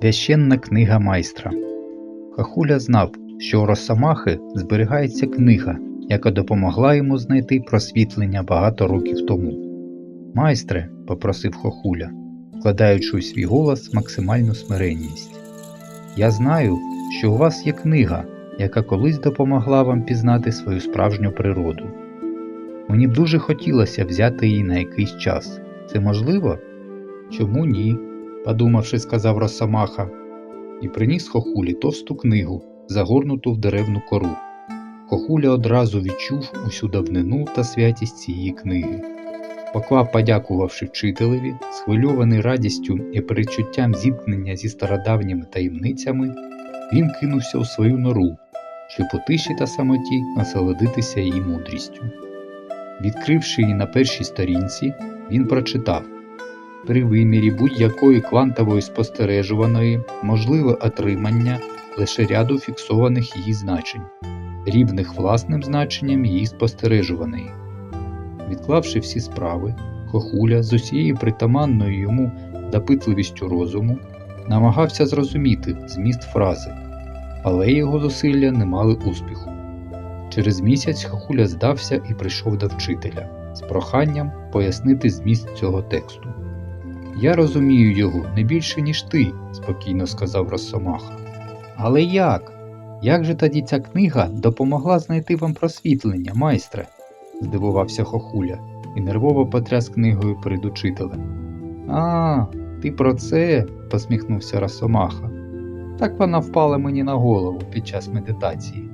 Священна книга майстра. Хахуля знав, що у Росомахи зберігається книга, яка допомогла йому знайти просвітлення багато років тому. Майстре, попросив Хохуля, вкладаючи у свій голос максимальну смиренність. Я знаю, що у вас є книга, яка колись допомогла вам пізнати свою справжню природу. Мені б дуже хотілося взяти її на якийсь час. Це можливо? Чому ні? Подумавши, сказав Росомаха, і приніс Хохулі товсту книгу, загорнуту в деревну кору. Хохуля одразу відчув усю давнину та святість цієї книги. Поклав, подякувавши вчителеві, схвильований радістю і перечуттям зіткнення зі стародавніми таємницями, він кинувся у свою нору, щоб у тиші та самоті насолодитися її мудрістю. Відкривши її на першій сторінці, він прочитав при вимірі будь-якої квантової спостережуваної можливе отримання лише ряду фіксованих її значень, рівних власним значенням її спостережуваної. Відклавши всі справи, Хохуля з усією притаманною йому допитливістю розуму намагався зрозуміти зміст фрази, але його зусилля не мали успіху. Через місяць Хохуля здався і прийшов до вчителя з проханням пояснити зміст цього тексту. Я розумію його не більше, ніж ти, спокійно сказав Росомаха. Але як? Як же тоді ця книга допомогла знайти вам просвітлення, майстре? здивувався Хохуля і нервово потряс книгою перед учителем. А, ти про це? посміхнувся Росомаха. Так вона впала мені на голову під час медитації.